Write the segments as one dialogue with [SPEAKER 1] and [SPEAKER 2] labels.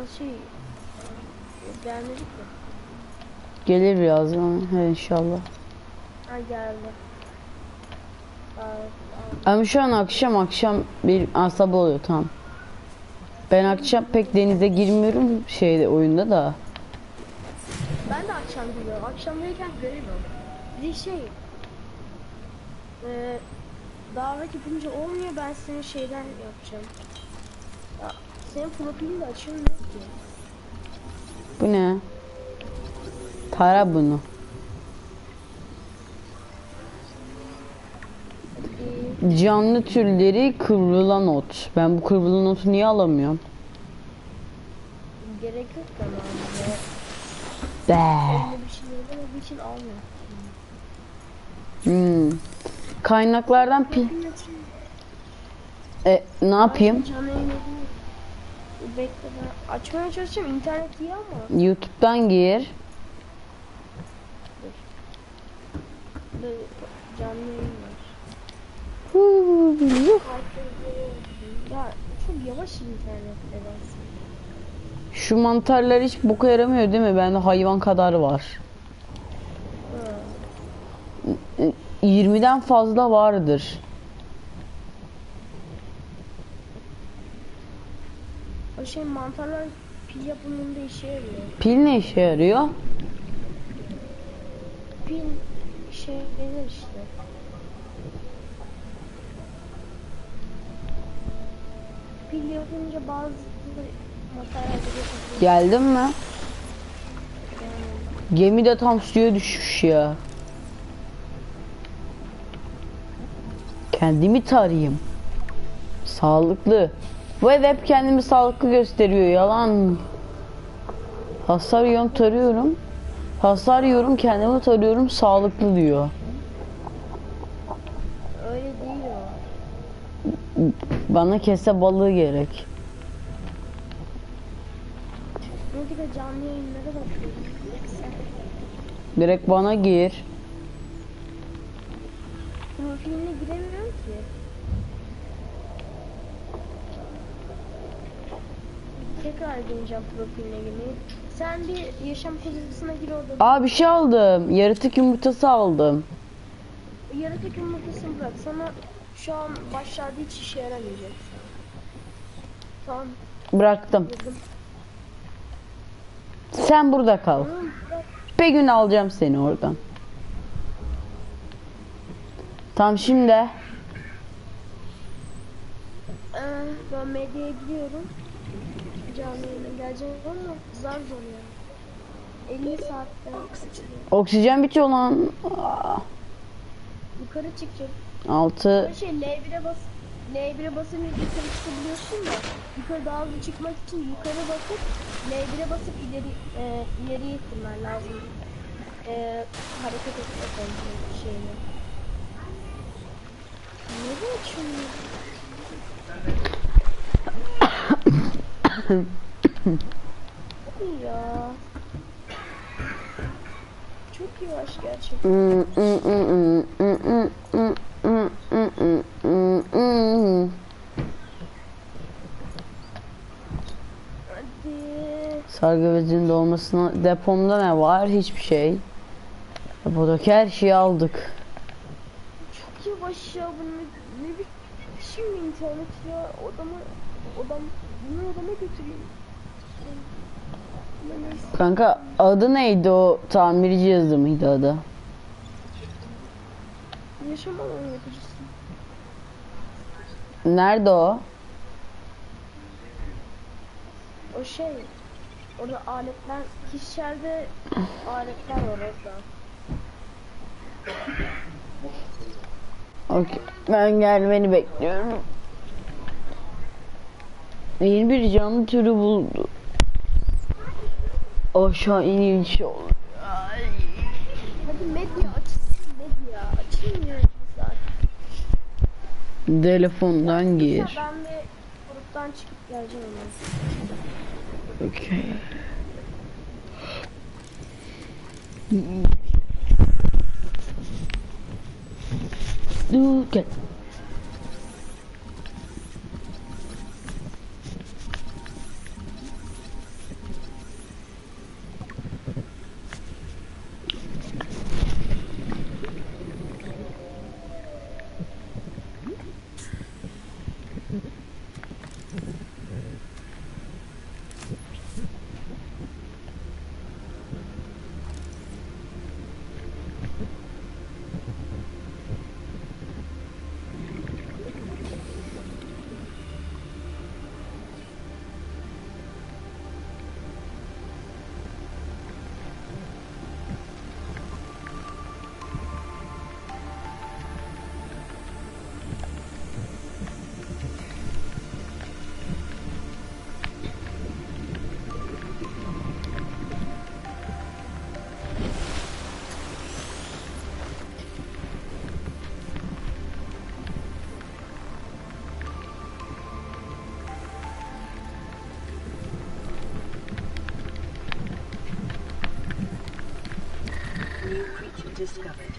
[SPEAKER 1] Nasıl şey? Gelmedik mi?
[SPEAKER 2] Gelir birazdan. He inşallah.
[SPEAKER 1] Ha geldi.
[SPEAKER 2] Ama şu an akşam akşam bir asabı oluyor tamam. Ben akşam pek denize girmiyorum şeyde oyunda da.
[SPEAKER 1] Ben de akşam geliyorum. Akşamdayken göremiyorum. Bir şey... Eee... Davet yapınca olmuyor ben senin şeyden yapacağım. Senin profilin de açılmıyor ki.
[SPEAKER 2] Bu ne? Para bunu. Canlı türleri kıvrılan ot. Ben bu kıvrılan otu niye alamıyorum?
[SPEAKER 1] gerek yok da abi.
[SPEAKER 2] Be.
[SPEAKER 1] Öyle bir şey olduğu için almıyor.
[SPEAKER 2] Hmm. Kaynaklardan pi... E, ne yapayım?
[SPEAKER 1] Canlı yayın. Bekle ben açmaya çalışacağım. İnternet iyi ama.
[SPEAKER 2] YouTube'dan gir.
[SPEAKER 1] Canlı yayın var. Ya çok yavaş internet nedense.
[SPEAKER 2] Şu mantarlar hiç boka yaramıyor değil mi? Bende hayvan kadar var.
[SPEAKER 1] Ha.
[SPEAKER 2] 20'den fazla vardır.
[SPEAKER 1] Şey mantarlar pil yapımında işe yarıyor.
[SPEAKER 2] Pil ne işe yarıyor?
[SPEAKER 1] Pil şey denir işte. Pil yapınca bazı yapabiliyor.
[SPEAKER 2] Geldin mi? Gemi de tam suya düşmüş ya. Kendimi tarayayım. Sağlıklı. Bu ev hep kendimi sağlıklı gösteriyor. Yalan. Hasar yiyorum tarıyorum. Hasar yiyorum kendimi tarıyorum sağlıklı diyor.
[SPEAKER 1] öyle değil o.
[SPEAKER 2] Bana kese balığı gerek.
[SPEAKER 1] Belki de canlı yayınlara bakıyorum.
[SPEAKER 2] Direkt bana gir.
[SPEAKER 1] Profiline giremiyorum ki. Tekrar deneyeceğim profiline girmeyi. Sen bir yaşam kazısına gir orada.
[SPEAKER 2] Aa bir şey aldım. Yaratık yumurtası aldım.
[SPEAKER 1] Yaratık yumurtasını bırak. Sana şu an başlarda hiç işe yaramayacak. Tamam.
[SPEAKER 2] Bıraktım.
[SPEAKER 1] Girdim.
[SPEAKER 2] Sen burada kal.
[SPEAKER 1] Bırak.
[SPEAKER 2] Bir gün alacağım seni oradan. Tam şimdi.
[SPEAKER 1] Ee, ben medyaya gidiyorum. Yayına geleceğim ama zar zor yani. 50 saatte
[SPEAKER 2] Oksijen bitiyor lan. Aa,
[SPEAKER 1] yukarı.
[SPEAKER 2] Altı.
[SPEAKER 1] Böyle şey L1'e bas L1'e basınca yukarı çıkabiliyorsun da yukarı daha hızlı çıkmak için yukarı basıp L1'e basıp ileri e, ileriye ittirmen lazım. E, hareket etmek lazım şeyini. Nereye açıyorsun? Hadi ya. Çok yavaş gerçekten.
[SPEAKER 2] Sargı bezinin dolmasına depomda ne var? Hiçbir şey. Depodaki her şeyi aldık.
[SPEAKER 1] Çok yavaş ya bu ne, ne biçim şey internet ya odamı odam bunu odama götüreyim. Ben neyse.
[SPEAKER 2] Kanka adı neydi o tamirci yazı mıydı adı?
[SPEAKER 1] Yaşam alanı yapıcısı.
[SPEAKER 2] Nerede o?
[SPEAKER 1] O şey orada aletler kişilerde aletler var orada.
[SPEAKER 2] Okey. Ben gelmeni bekliyorum. Yeni bir canlı türü buldu. Aşağı iniş olur.
[SPEAKER 1] Hadi medya açılsın medya açılmıyor zaten.
[SPEAKER 2] Telefondan gir.
[SPEAKER 1] Ben de gruptan çıkıp geleceğim.
[SPEAKER 2] Okey. Dur gel.
[SPEAKER 3] Discovered.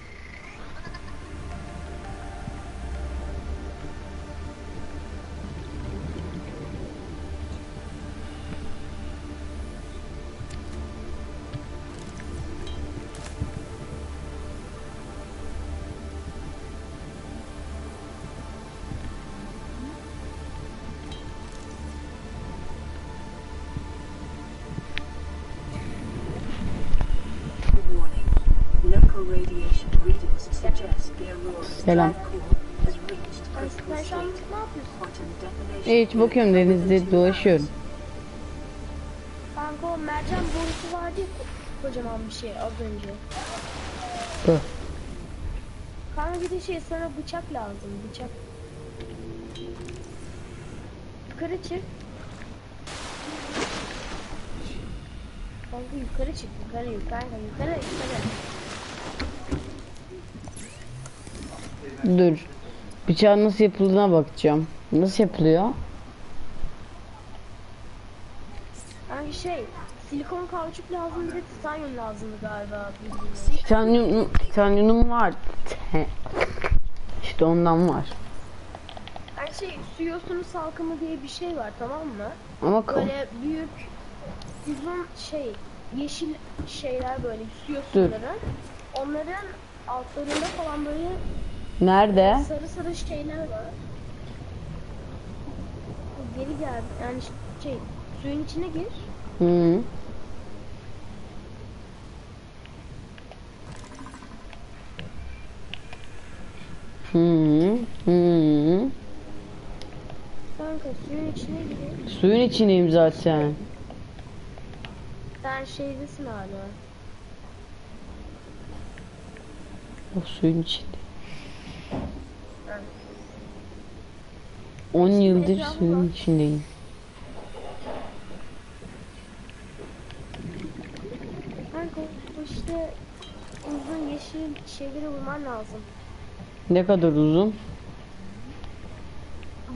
[SPEAKER 3] Detonation.
[SPEAKER 2] Hiç bakıyorum denizde dolaşıyorum.
[SPEAKER 1] Kanka o mercan borusu vardı kocaman bir şey az önce.
[SPEAKER 2] Bu.
[SPEAKER 1] Kanka bir de şey sana bıçak lazım bıçak. Yukarı çık. Kanka yukarı çık yukarı yukarı yukarı yukarı.
[SPEAKER 2] Dur. Bıçağın nasıl yapıldığına bakacağım. Nasıl yapılıyor?
[SPEAKER 1] Kanka şey silikon kauçuk lazım bir de titanyum lazımdı galiba.
[SPEAKER 2] Titanyum, titanyumum var. Te- İşte ondan var.
[SPEAKER 1] Yani şey su yosunu salkımı diye bir şey var tamam mı?
[SPEAKER 2] Ama
[SPEAKER 1] Böyle büyük uzun şey yeşil şeyler böyle su yosunları. Onların altlarında falan böyle
[SPEAKER 2] nerede?
[SPEAKER 1] sarı sarı şeyler var. Geri gel yani şey suyun içine gir.
[SPEAKER 2] Hı. Hı. Hı.
[SPEAKER 1] Kanka suyun içine gir.
[SPEAKER 2] Suyun içindeyim zaten.
[SPEAKER 1] Sen şeydesin hala.
[SPEAKER 2] O suyun içinde. 10 yıldır suyun içindeyim.
[SPEAKER 1] Kanka işte uzun yeşil şeyleri vurman lazım.
[SPEAKER 2] Ne kadar uzun?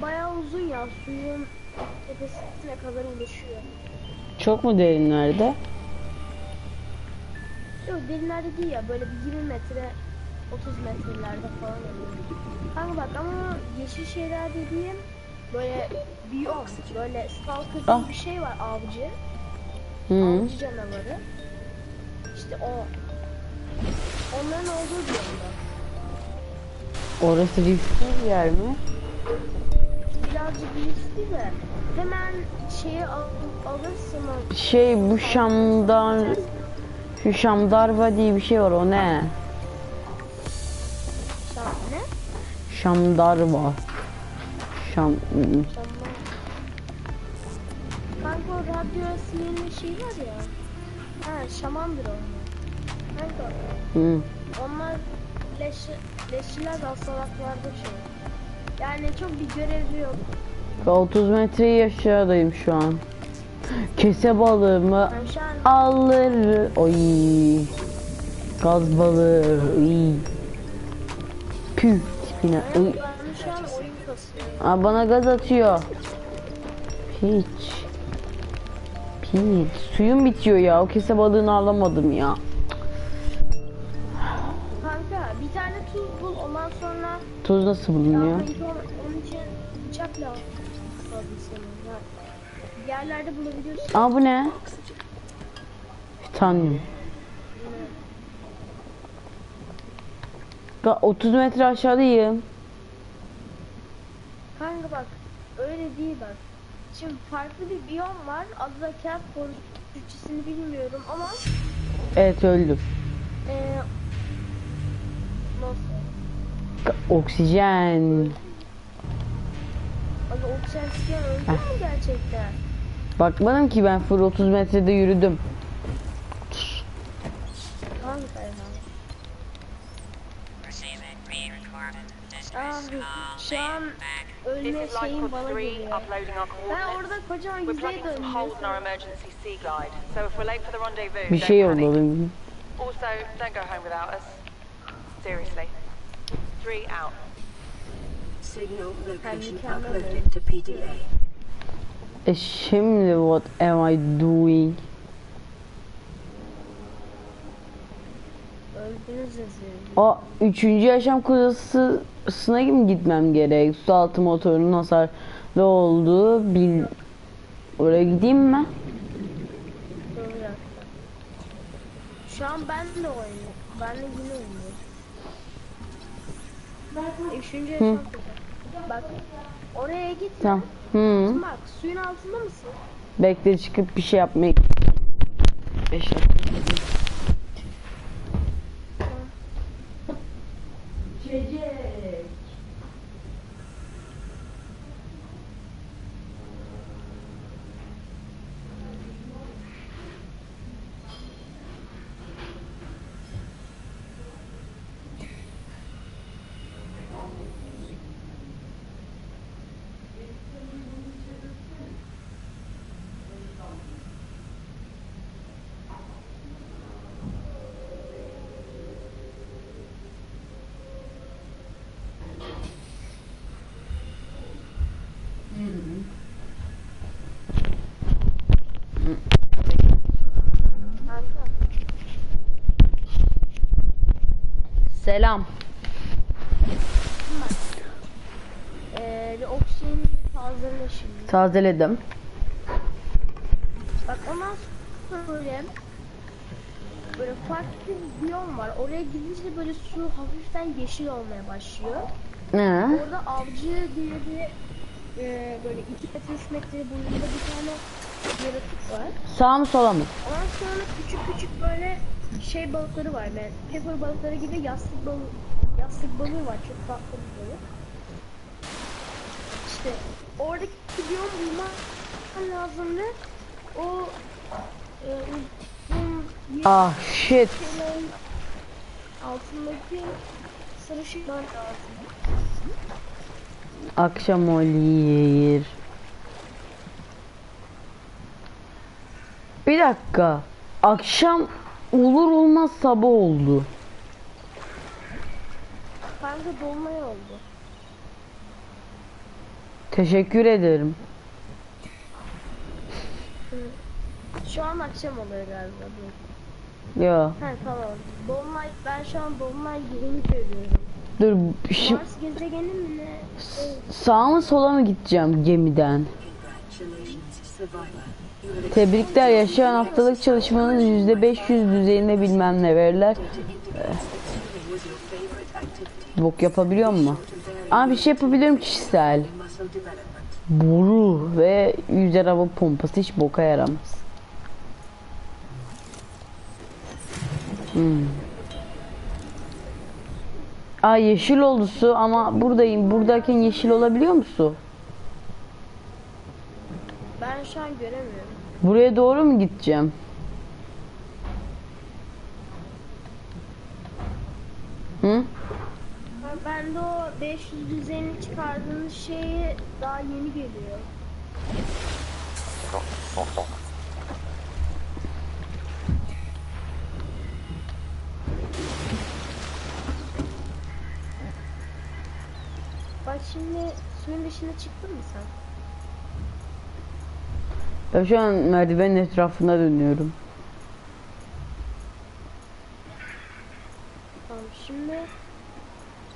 [SPEAKER 1] Bayağı uzun ya suyun tepesine kadar ulaşıyor.
[SPEAKER 2] Çok mu derinlerde?
[SPEAKER 1] Yok derinlerde değil ya böyle bir 20 metre 30 metrelerde falan oluyor. Kanka bak ama yeşil şeyler dediğim böyle biyom böyle stalker
[SPEAKER 2] Ah.
[SPEAKER 1] bir şey var avcı.
[SPEAKER 2] Hı.
[SPEAKER 1] Avcı canavarı. İşte o. Onların olduğu biyomda.
[SPEAKER 2] Orası riskli bir yer mi?
[SPEAKER 1] Birazcık riskli de hemen şeyi al, alırsın o.
[SPEAKER 2] Şey bu Şam'dan şu Şamdarva diye bir şey var o ne? Şamdarva. Şam.
[SPEAKER 1] Şamlar. Kanka o radyo sinirli şey var ya. Ha şamandır onlar. Kanka
[SPEAKER 2] Hı.
[SPEAKER 1] onlar leş, leşçiler de hastalıklarda şey. Yani çok bir görevi yok.
[SPEAKER 2] 30 metreyi aşağıdayım şu an. Kese balığımı alır. Oy. Gaz balığı. Püh.
[SPEAKER 1] Kasıyor.
[SPEAKER 2] Aa, bana gaz atıyor. Hiç. Hiç. Suyum bitiyor ya. O kese balığını alamadım ya.
[SPEAKER 1] Kanka bir tane tuz bul ondan sonra
[SPEAKER 2] Tuz nasıl bulunuyor?
[SPEAKER 1] onun için bıçak lazım yerlerde bulabiliyorsun.
[SPEAKER 2] Aa bu ne? Titanyum. Ga- 30 metre aşağıdayım.
[SPEAKER 1] Kanka bak öyle değil bak. Şimdi farklı bir biyom var. Adı da Forest. Türkçesini bilmiyorum ama
[SPEAKER 2] Evet öldüm.
[SPEAKER 1] eee nasıl?
[SPEAKER 2] Ga- Oksijen.
[SPEAKER 1] Abi oksijen öldü mü gerçekten?
[SPEAKER 2] Bakmadım ki ben full 30 metrede yürüdüm.
[SPEAKER 1] şu an önüne
[SPEAKER 4] şeyin
[SPEAKER 1] bana geliyor. Ben orada kocaman yüzeye
[SPEAKER 4] dönmüştüm.
[SPEAKER 2] Bir şey yolladım.
[SPEAKER 4] Also, don't go home without us. Seriously. Three out.
[SPEAKER 3] Signal location uploaded to PDA.
[SPEAKER 2] Şimdi what am I doing? O üçüncü yaşam kuzasına mi gitmem gerek? Su altı motorunun hasarlı olduğu bil... Oraya gideyim mi?
[SPEAKER 1] Şu an ben de oynuyorum. Ben de yine oynuyorum. Üçüncü yaşam. Bak oraya git.
[SPEAKER 2] Tamam. Hı.
[SPEAKER 1] Bak suyun altında mısın?
[SPEAKER 2] Bekle çıkıp bir şey yapmaya Beş
[SPEAKER 1] Kanka.
[SPEAKER 2] Selam.
[SPEAKER 1] Ee, bir oksijen fazlalığı şimdi.
[SPEAKER 2] Tazeledim.
[SPEAKER 1] Bak ondan sonra böyle böyle farklı bir biyom var. Oraya gidince böyle su hafiften yeşil olmaya başlıyor.
[SPEAKER 2] Ne?
[SPEAKER 1] Orada avcı diye bir e, böyle 2 metre 3 metre boyunda bir tane yaratık var.
[SPEAKER 2] Sağ mı sola mı?
[SPEAKER 1] Ondan sonra küçük küçük böyle şey balıkları var. Yani pepper balıkları gibi yastık balığı, yastık balığı var. Çok tatlı bir balık. İşte oradaki biyom bulman lazım ve o e, uzun
[SPEAKER 2] Ah shit.
[SPEAKER 1] altındaki sarışıklar lazım.
[SPEAKER 2] Akşam oluyor. Bir dakika. Akşam olur olmaz sabah oldu.
[SPEAKER 1] Kanka dolmaya oldu.
[SPEAKER 2] Teşekkür ederim.
[SPEAKER 1] Şu an akşam oluyor galiba.
[SPEAKER 2] Ya
[SPEAKER 1] He tamam. Dolunay, ben şu an Dolunay yerini görüyorum.
[SPEAKER 2] dur şimdi
[SPEAKER 1] Mars gezegeni mi ne? Evet.
[SPEAKER 2] sağa mı sola mı gideceğim gemiden? Tebrikler yaşayan haftalık çalışmanın %500 düzeyinde bilmem ne verirler.
[SPEAKER 3] Activity.
[SPEAKER 2] Bok yapabiliyor mu? Ama bir şey yapabiliyorum kişisel. Boru ve yüzer hava pompası hiç boka yaramaz. Hmm. Aa yeşil oldu su ama buradayım. Buradayken yeşil olabiliyor mu su?
[SPEAKER 1] Ben şu an göremiyorum.
[SPEAKER 2] Buraya doğru mu gideceğim? Hı?
[SPEAKER 1] Ben de o 500 düzeyini çıkardığınız şeyi daha yeni geliyor. Bak şimdi suyun dışına çıktın mı sen?
[SPEAKER 2] Ben şu an merdivenin etrafında dönüyorum.
[SPEAKER 1] Tamam şimdi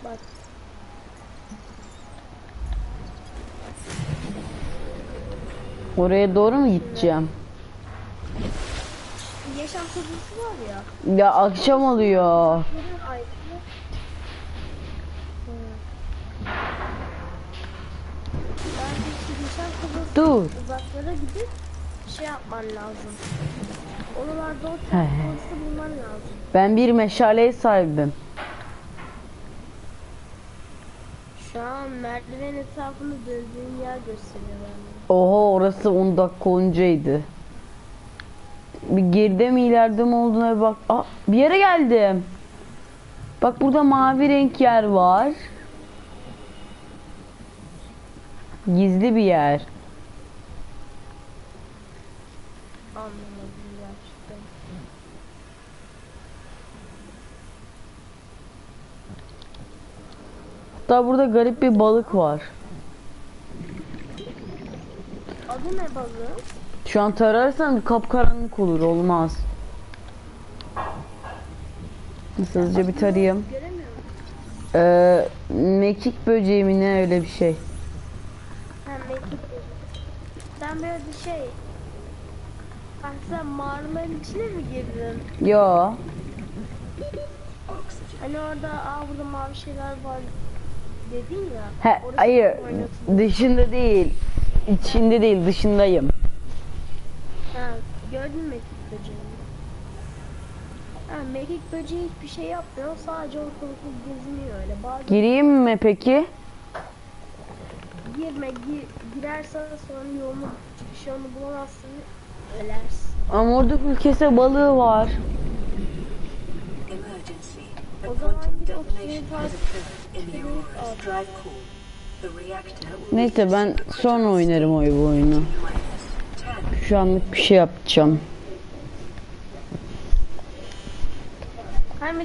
[SPEAKER 1] bak
[SPEAKER 2] Oraya doğru mu gideceğim?
[SPEAKER 1] yaşam kazısı var ya.
[SPEAKER 2] Ya akşam oluyor.
[SPEAKER 1] Kazısı
[SPEAKER 2] Dur.
[SPEAKER 1] uzaklara gidip şey yapman lazım. Oralarda o kazısı bulman lazım.
[SPEAKER 2] Ben bir meşaleye sahibim.
[SPEAKER 1] Şu an merdiven etrafında döndüğün yer gösteriyor bende.
[SPEAKER 2] Oha orası 10 dakika önceydi. Bir geride mi ileride mi olduğuna bir bak. Aa, bir yere geldim. Bak burada mavi renk yer var. Gizli bir yer.
[SPEAKER 1] Anlamadım gerçekten.
[SPEAKER 2] Hatta burada garip bir balık var.
[SPEAKER 1] Adı ne balığı?
[SPEAKER 2] Şu an tararsan kapkaranlık olur olmaz. Hızlıca bir tarayayım. Ee, mekik böceği mi ne öyle bir şey.
[SPEAKER 1] Ha mekik. Ben böyle bir şey. Bak sen mağaraların içine mi girdin?
[SPEAKER 2] Yo.
[SPEAKER 1] Hani orada aa burada mavi şeyler var dedin ya.
[SPEAKER 2] He, hayır. Dışında değil. İçinde değil dışındayım.
[SPEAKER 1] Ha, gördün mü mekik böceğini? Ha, mekik böceği hiçbir şey yapmıyor. Sadece ortalıkta geziniyor öyle. Bazen
[SPEAKER 2] Gireyim mi peki?
[SPEAKER 1] girme, gir, girersen sonra yolunu, çıkış yolunu bulamazsın. Ölersin.
[SPEAKER 2] Ama orada ülkese balığı var. Neyse ben sonra oynarım o bu oyunu.
[SPEAKER 3] minus 10.
[SPEAKER 2] Şu anlık bir şey yapacağım.